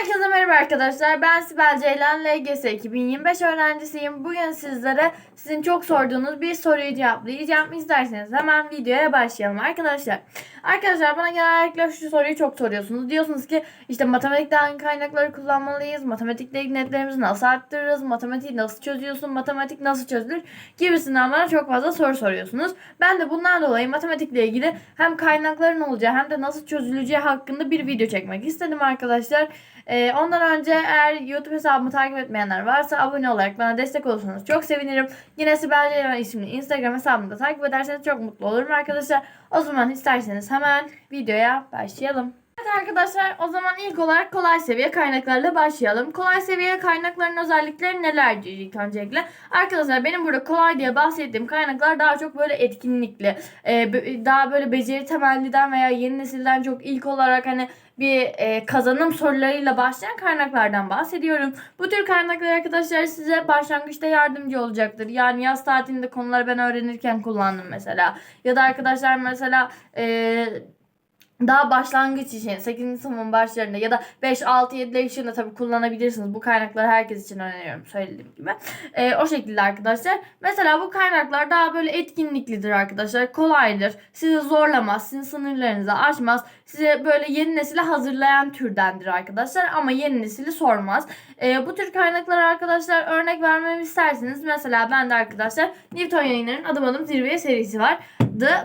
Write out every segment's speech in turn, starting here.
Herkese merhaba arkadaşlar. Ben Sibel Ceylan LGS 2025 öğrencisiyim. Bugün sizlere sizin çok sorduğunuz bir soruyu cevaplayacağım. İsterseniz hemen videoya başlayalım arkadaşlar. Arkadaşlar bana genellikle şu soruyu çok soruyorsunuz. Diyorsunuz ki işte matematikte hangi kaynakları kullanmalıyız? Matematikte ilgili netlerimizi nasıl arttırırız? Matematiği nasıl çözüyorsun? Matematik nasıl çözülür? Gibisinden bana çok fazla soru soruyorsunuz. Ben de bundan dolayı matematikle ilgili hem kaynakların olacağı hem de nasıl çözüleceği hakkında bir video çekmek istedim arkadaşlar. Ee, ondan önce eğer YouTube hesabımı takip etmeyenler varsa abone olarak bana destek olursanız çok sevinirim. Yine Sibel Ceylan isimli Instagram hesabımı da takip ederseniz çok mutlu olurum arkadaşlar. O zaman isterseniz hemen videoya başlayalım. Evet arkadaşlar o zaman ilk olarak kolay seviye kaynaklarla başlayalım. Kolay seviye kaynakların özellikleri nelerdir ilk öncelikle? Arkadaşlar benim burada kolay diye bahsettiğim kaynaklar daha çok böyle etkinlikli. B- daha böyle beceri temelliden veya yeni nesilden çok ilk olarak hani bir e, kazanım sorularıyla başlayan kaynaklardan bahsediyorum. Bu tür kaynaklar arkadaşlar size başlangıçta yardımcı olacaktır. Yani yaz tatilinde konuları ben öğrenirken kullandım mesela. Ya da arkadaşlar mesela e, daha başlangıç için 8. sınıfın başlarında ya da 5, 6, 7 yaşında tabii kullanabilirsiniz. Bu kaynakları herkes için öneriyorum söylediğim gibi. Ee, o şekilde arkadaşlar. Mesela bu kaynaklar daha böyle etkinliklidir arkadaşlar. Kolaydır. Sizi zorlamaz. Sizin sınırlarınızı aşmaz. Size böyle yeni nesile hazırlayan türdendir arkadaşlar. Ama yeni nesili sormaz. Ee, bu tür kaynaklar arkadaşlar örnek vermemi isterseniz mesela ben de arkadaşlar Newton yayınlarının adım adım zirveye serisi var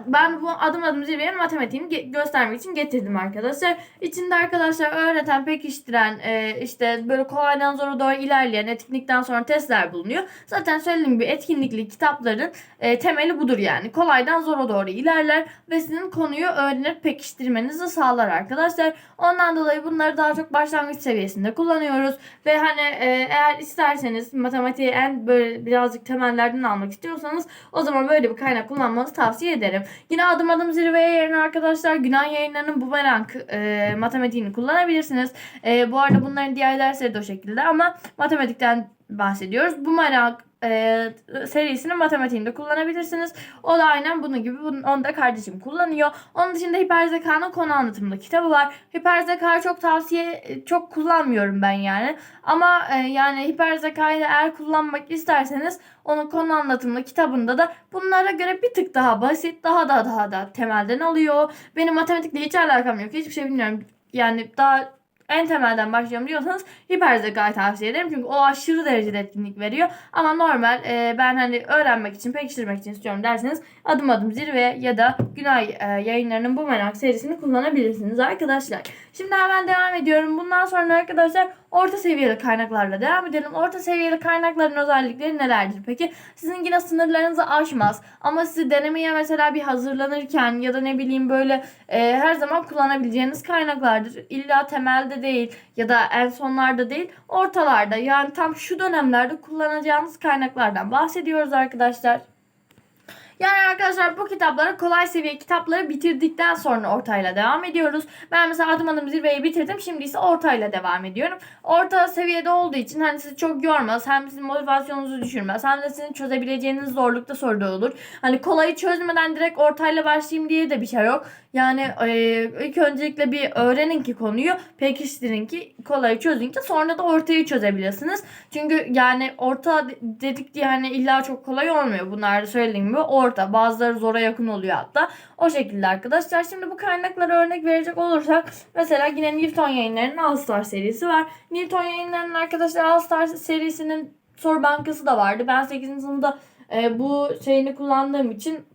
ben bu adım adım zirvenin matematiğini ge- göstermek için getirdim arkadaşlar. İçinde arkadaşlar öğreten, pekiştiren, e, işte böyle kolaydan zora doğru ilerleyen, etkinlikten sonra testler bulunuyor. Zaten söylediğim gibi etkinlikli kitapların e, temeli budur yani. Kolaydan zora doğru ilerler ve sizin konuyu öğrenip pekiştirmenizi sağlar arkadaşlar. Ondan dolayı bunları daha çok başlangıç seviyesinde kullanıyoruz. Ve hani e, eğer isterseniz matematiği en böyle birazcık temellerden almak istiyorsanız o zaman böyle bir kaynak kullanmanızı tavsiye ederim. Yine adım adım zirveye yerine arkadaşlar Günah yayınlarının bu merak e, matematiğini kullanabilirsiniz. E, bu arada bunların diğer dersleri de o şekilde ama matematikten bahsediyoruz. Bu merak e, serisini matematiğinde kullanabilirsiniz. O da aynen bunun gibi. Bunun, onu da kardeşim kullanıyor. Onun dışında hiper zekanın konu anlatımlı kitabı var. Hiper zekayı çok tavsiye çok kullanmıyorum ben yani. Ama e, yani hiper zekayı da eğer kullanmak isterseniz onun konu anlatımlı kitabında da bunlara göre bir tık daha basit, daha da daha da temelden alıyor. Benim matematikle hiç alakam yok. Hiçbir şey bilmiyorum. Yani daha en temelden başlıyorum diyorsanız hiper zekayı tavsiye ederim. Çünkü o aşırı derecede etkinlik veriyor. Ama normal e, ben hani öğrenmek için, pekiştirmek için istiyorum derseniz adım adım zirve ya da Günay e, yayınlarının bu merak serisini kullanabilirsiniz arkadaşlar. Şimdi hemen devam ediyorum. Bundan sonra arkadaşlar orta seviyeli kaynaklarla devam edelim. Orta seviyeli kaynakların özellikleri nelerdir? Peki sizin yine sınırlarınızı aşmaz. Ama sizi denemeye mesela bir hazırlanırken ya da ne bileyim böyle e, her zaman kullanabileceğiniz kaynaklardır. İlla temelde değil ya da en sonlarda değil ortalarda yani tam şu dönemlerde kullanacağınız kaynaklardan bahsediyoruz arkadaşlar. Yani arkadaşlar bu kitapları kolay seviye kitapları bitirdikten sonra ortayla devam ediyoruz. Ben mesela adım adım zirveyi bitirdim. Şimdi ise ortayla devam ediyorum. Orta seviyede olduğu için hani sizi çok yormaz. Hem sizin motivasyonunuzu düşürmez. Hem de sizin çözebileceğiniz zorlukta soruda olur. Hani kolayı çözmeden direkt ortayla başlayayım diye de bir şey yok. Yani e, ilk öncelikle bir öğrenin ki konuyu pekiştirin ki kolayı çözün ki sonra da ortayı çözebilirsiniz. Çünkü yani orta dedik diye hani illa çok kolay olmuyor. Bunlar söylediğim gibi orta. Bazıları zora yakın oluyor hatta. O şekilde arkadaşlar. Şimdi bu kaynaklara örnek verecek olursak mesela yine Newton yayınlarının All Star serisi var. Newton yayınlarının arkadaşlar All Star serisinin soru bankası da vardı. Ben 8. sınıfta e, bu şeyini kullandığım için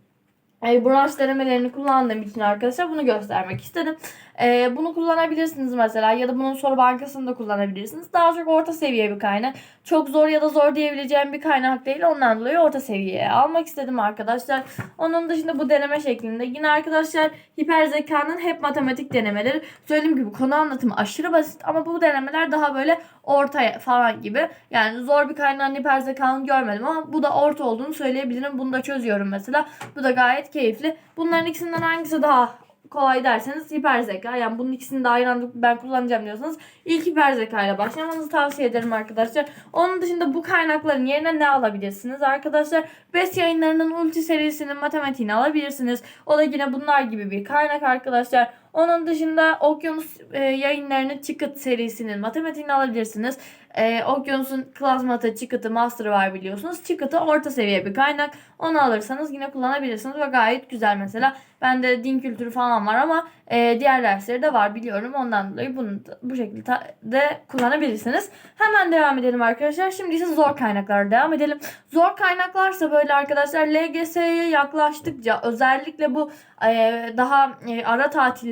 e, branş denemelerini kullandığım için arkadaşlar bunu göstermek istedim. E, bunu kullanabilirsiniz mesela ya da bunun soru bankasını da kullanabilirsiniz. Daha çok orta seviye bir kaynak. Çok zor ya da zor diyebileceğim bir kaynak değil. Ondan dolayı orta seviyeye almak istedim arkadaşlar. Onun dışında bu deneme şeklinde. Yine arkadaşlar hiper zekanın hep matematik denemeleri. Söylediğim gibi konu anlatımı aşırı basit ama bu denemeler daha böyle ortaya falan gibi. Yani zor bir kaynağın hiper zekanın görmedim ama bu da orta olduğunu söyleyebilirim. Bunu da çözüyorum mesela. Bu da gayet keyifli. Bunların ikisinden hangisi daha kolay derseniz hiper zeka. Yani bunun ikisini de aynı anda ben kullanacağım diyorsanız ilk hiper zeka ile başlamanızı tavsiye ederim arkadaşlar. Onun dışında bu kaynakların yerine ne alabilirsiniz arkadaşlar? BES yayınlarının Ulti serisinin matematiğini alabilirsiniz. O da yine bunlar gibi bir kaynak arkadaşlar. Onun dışında Okyanus e, yayınlarının Çıkıt serisinin matematiğini alabilirsiniz. E, Okyanus'un Class Matı, Çıkıt'ı, Master'ı var biliyorsunuz. Çıkıt'ı orta seviye bir kaynak. Onu alırsanız yine kullanabilirsiniz ve gayet güzel mesela. Bende din kültürü falan var ama e, diğer dersleri de var biliyorum. Ondan dolayı bunu da, bu şekilde de kullanabilirsiniz. Hemen devam edelim arkadaşlar. Şimdi ise zor kaynaklara devam edelim. Zor kaynaklarsa böyle arkadaşlar LGS'ye yaklaştıkça özellikle bu e, daha e, ara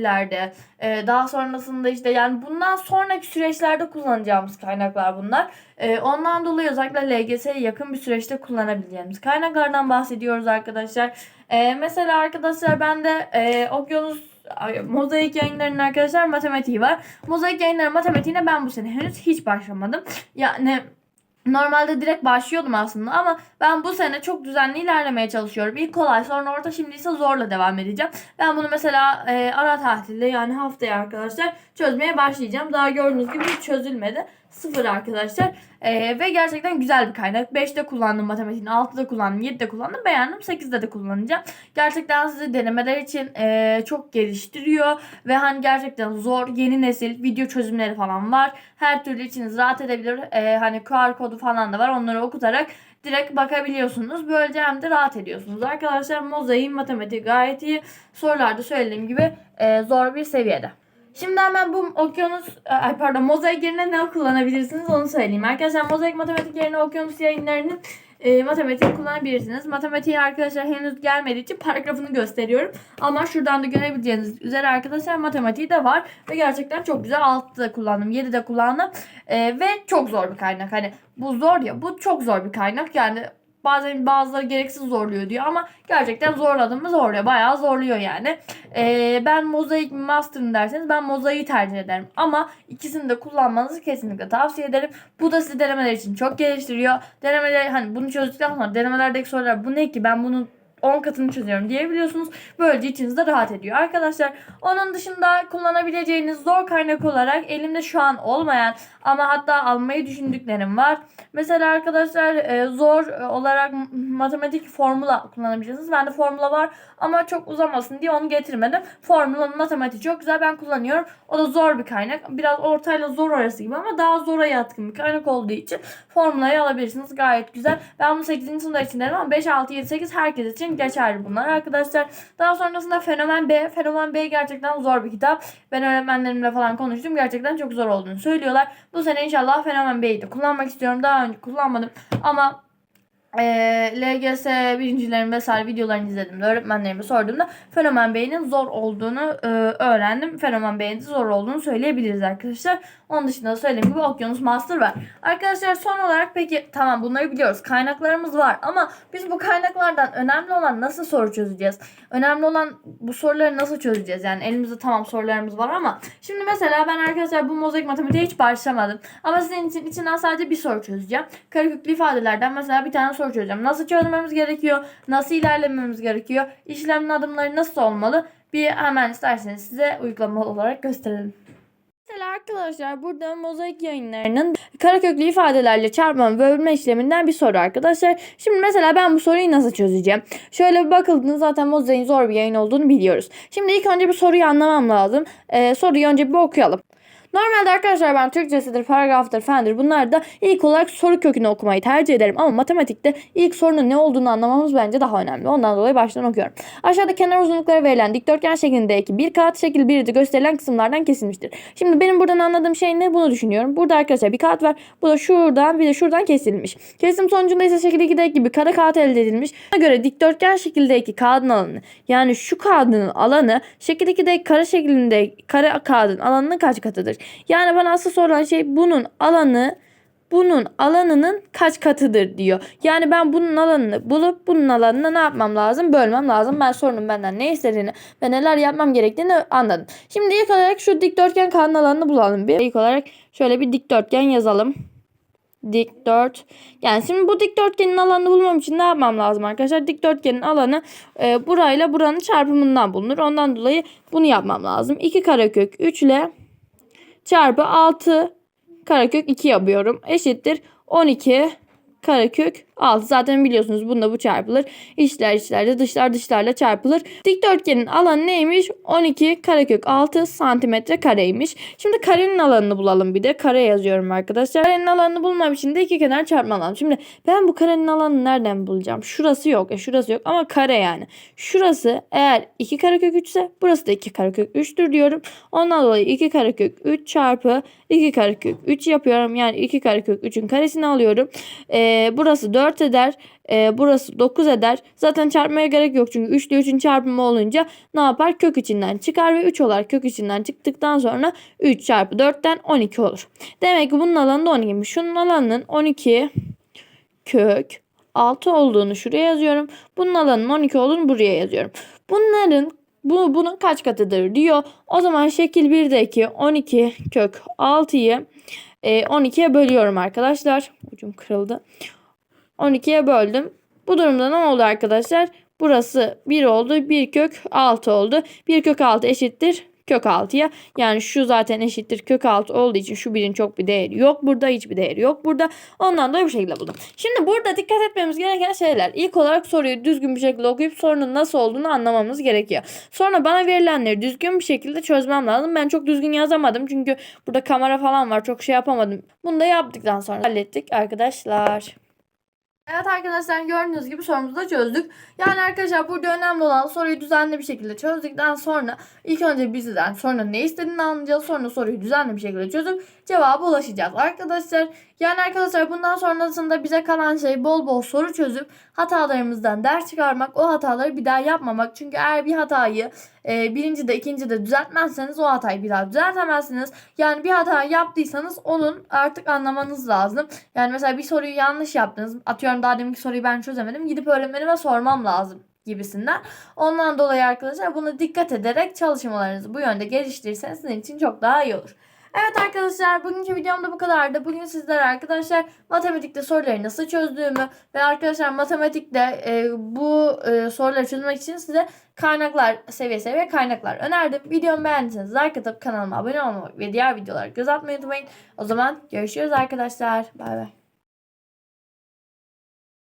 tatillerde e, daha sonrasında işte yani bundan sonraki süreçlerde kullanacağımız kaynaklar bunlar. E, ondan dolayı özellikle LGS'ye yakın bir süreçte kullanabileceğimiz kaynaklardan bahsediyoruz arkadaşlar. E, mesela arkadaşlar ben de e, Okyanus Mozaik yayınlarının arkadaşlar matematiği var. Mozaik yayınları matematiğine ben bu sene henüz hiç başlamadım. Yani Normalde direkt başlıyordum aslında ama ben bu sene çok düzenli ilerlemeye çalışıyorum. İlk kolay sonra orta şimdi ise zorla devam edeceğim. Ben bunu mesela e, ara tatilde yani haftaya arkadaşlar çözmeye başlayacağım. Daha gördüğünüz gibi hiç çözülmedi. Sıfır arkadaşlar. E, ve gerçekten güzel bir kaynak. 5'te kullandım matematiğin, 6'da kullandım, 7'de kullandım. Beğendim. 8'de de kullanacağım. Gerçekten sizi denemeler için e, çok geliştiriyor. Ve hani gerçekten zor, yeni nesil video çözümleri falan var. Her türlü içiniz rahat edebilir. E, hani QR kodu falan da var. Onları okutarak direkt bakabiliyorsunuz. Böylece hem de rahat ediyorsunuz. Arkadaşlar mozaiğin matematiği gayet iyi. Sorularda söylediğim gibi e, zor bir seviyede. Şimdi hemen bu okyanus, ay pardon mozaik yerine ne kullanabilirsiniz onu söyleyeyim. Arkadaşlar mozaik matematik yerine okyanus yayınlarının e, matematiği kullanabilirsiniz. Matematiği arkadaşlar henüz gelmediği için paragrafını gösteriyorum. Ama şuradan da görebileceğiniz üzere arkadaşlar matematiği de var. Ve gerçekten çok güzel. 6'da kullandım, 7'de kullandım. E, ve çok zor bir kaynak. Hani bu zor ya bu çok zor bir kaynak. Yani Bazen bazıları gereksiz zorluyor diyor ama gerçekten zorladım mı zorluyor. Bayağı zorluyor yani. Ee, ben mozaik mi master'ın derseniz ben mozaiği tercih ederim. Ama ikisini de kullanmanızı kesinlikle tavsiye ederim. Bu da sizi denemeler için çok geliştiriyor. Denemeler hani bunu çözdükten sonra denemelerdeki sorular bu ne ki ben bunu 10 katını çözüyorum diyebiliyorsunuz. Böylece içiniz de rahat ediyor. Arkadaşlar onun dışında kullanabileceğiniz zor kaynak olarak elimde şu an olmayan ama hatta almayı düşündüklerim var. Mesela arkadaşlar e, zor olarak matematik formula kullanabilirsiniz. Bende formula var ama çok uzamasın diye onu getirmedim. Formulanın matematiği çok güzel ben kullanıyorum. O da zor bir kaynak. Biraz ortayla zor arası gibi ama daha zora yatkın bir kaynak olduğu için formulayı alabilirsiniz. Gayet güzel. Ben bunu 8. sınıflar için dedim ama 5, 6, 7, 8 herkes için geçerli bunlar arkadaşlar. Daha sonrasında Fenomen B. Fenomen B gerçekten zor bir kitap. Ben öğretmenlerimle falan konuştum. Gerçekten çok zor olduğunu söylüyorlar. Bu sene inşallah Fenomen B'yi de kullanmak istiyorum. Daha önce kullanmadım ama e, LGS birincilerin vesaire videolarını izledim. Öğretmenlerime sorduğumda Fenomen Bey'in zor olduğunu e, öğrendim. Fenomen Bey'in zor olduğunu söyleyebiliriz arkadaşlar. Onun dışında da söylediğim gibi Okyanus Master var. Arkadaşlar son olarak peki tamam bunları biliyoruz. Kaynaklarımız var ama biz bu kaynaklardan önemli olan nasıl soru çözeceğiz? Önemli olan bu soruları nasıl çözeceğiz? Yani elimizde tamam sorularımız var ama şimdi mesela ben arkadaşlar bu mozaik matematiğe hiç başlamadım. Ama sizin için içinden sadece bir soru çözeceğim. Kareköklü ifadelerden mesela bir tane soru çözeceğim. Nasıl çözmemiz gerekiyor? Nasıl ilerlememiz gerekiyor? İşlemin adımları nasıl olmalı? Bir hemen isterseniz size uygulamalı olarak gösterelim. Mesela arkadaşlar burada mozaik yayınlarının karaköklü ifadelerle çarpma ve bölme işleminden bir soru arkadaşlar. Şimdi mesela ben bu soruyu nasıl çözeceğim? Şöyle bir bakıldığında zaten mozaiğin zor bir yayın olduğunu biliyoruz. Şimdi ilk önce bir soruyu anlamam lazım. Ee, soruyu önce bir okuyalım. Normalde arkadaşlar ben Türkçesidir, paragraftır, fendir bunlar da ilk olarak soru kökünü okumayı tercih ederim. Ama matematikte ilk sorunun ne olduğunu anlamamız bence daha önemli. Ondan dolayı baştan okuyorum. Aşağıda kenar uzunlukları verilen dikdörtgen şeklindeki bir kağıt şekil 1'de gösterilen kısımlardan kesilmiştir. Şimdi benim buradan anladığım şey ne? Bunu düşünüyorum. Burada arkadaşlar bir kağıt var. Bu da şuradan bir de şuradan kesilmiş. Kesim sonucunda ise şekil 2'deki gibi kare kağıt elde edilmiş. Buna göre dikdörtgen şekildeki kağıdın alanı yani şu kağıdın alanı şekil 2'deki kare şeklinde kare kağıdın alanının kaç katıdır? Yani bana asıl sorulan şey bunun alanı bunun alanının kaç katıdır diyor. Yani ben bunun alanını bulup bunun alanını ne yapmam lazım? Bölmem lazım. Ben sorunun benden ne istediğini ve neler yapmam gerektiğini anladım. Şimdi ilk olarak şu dikdörtgen kanın alanını bulalım bir. İlk olarak şöyle bir dikdörtgen yazalım. Dikdört. Yani şimdi bu dikdörtgenin alanını bulmam için ne yapmam lazım arkadaşlar? Dikdörtgenin alanı e, burayla buranın çarpımından bulunur. Ondan dolayı bunu yapmam lazım. 2 karekök 3 ile çarpı 6 karekök 2 yapıyorum. Eşittir. 12 karekök 6. Zaten biliyorsunuz bunda bu çarpılır. İçler içlerle dışlar dışlarla çarpılır. Dikdörtgenin alanı neymiş? 12 karekök 6 santimetre kareymiş. Şimdi karenin alanını bulalım bir de. Kare yazıyorum arkadaşlar. Karenin alanını bulmam için de iki kenar çarpma lazım. Şimdi ben bu karenin alanını nereden bulacağım? Şurası yok. E şurası yok ama kare yani. Şurası eğer 2 karekök 3 ise burası da 2 karekök 3'tür diyorum. Ondan dolayı 2 karekök 3 çarpı 2 karekök 3 yapıyorum. Yani 2 karekök 3'ün karesini alıyorum. Ee, burası 4 eder. Ee, burası 9 eder. Zaten çarpmaya gerek yok. Çünkü 3 ile 3'ün çarpımı olunca ne yapar? Kök içinden çıkar ve 3 olarak kök içinden çıktıktan sonra 3 çarpı 4'ten 12 olur. Demek ki bunun alanı da 12'miş. Şunun alanının 12 kök 6 olduğunu şuraya yazıyorum. Bunun alanının 12 olduğunu buraya yazıyorum. Bunların bu bunun kaç katıdır diyor. O zaman şekil 1'deki 12 kök 6'yı e, 12'ye bölüyorum arkadaşlar. Ucum kırıldı. 12'ye böldüm. Bu durumda ne oldu arkadaşlar? Burası 1 oldu. 1 kök 6 oldu. 1 kök 6 eşittir kök 6'ya. Yani şu zaten eşittir kök 6 olduğu için şu birin çok bir değeri yok burada. Hiçbir değeri yok burada. Ondan dolayı bu şekilde buldum. Şimdi burada dikkat etmemiz gereken şeyler. İlk olarak soruyu düzgün bir şekilde okuyup sorunun nasıl olduğunu anlamamız gerekiyor. Sonra bana verilenleri düzgün bir şekilde çözmem lazım. Ben çok düzgün yazamadım. Çünkü burada kamera falan var. Çok şey yapamadım. Bunu da yaptıktan sonra hallettik arkadaşlar. Evet arkadaşlar gördüğünüz gibi sorumuzu da çözdük. Yani arkadaşlar burada önemli olan soruyu düzenli bir şekilde çözdükten sonra ilk önce bizden sonra ne istediğini anlayacağız. Sonra soruyu düzenli bir şekilde çözüp cevaba ulaşacağız arkadaşlar. Yani arkadaşlar bundan sonrasında bize kalan şey bol bol soru çözüp hatalarımızdan ders çıkarmak. O hataları bir daha yapmamak. Çünkü eğer bir hatayı e, birinci de ikinci de düzeltmezseniz o hatayı bir daha düzeltemezsiniz. Yani bir hata yaptıysanız onun artık anlamanız lazım. Yani mesela bir soruyu yanlış yaptınız. Atıyorum daha deminki soruyu ben çözemedim. Gidip öğretmenime sormam lazım gibisinden. Ondan dolayı arkadaşlar buna dikkat ederek çalışmalarınızı bu yönde geliştirirseniz sizin için çok daha iyi olur. Evet arkadaşlar bugünkü videomda bu kadardı. Bugün sizlere arkadaşlar matematikte soruları nasıl çözdüğümü ve arkadaşlar matematikte e, bu e, soruları çözmek için size kaynaklar seviye seviye kaynaklar önerdim. Videomu beğendiyseniz like atıp kanalıma abone olmayı ve diğer videolara göz atmayı unutmayın. O zaman görüşürüz arkadaşlar. Bay bay.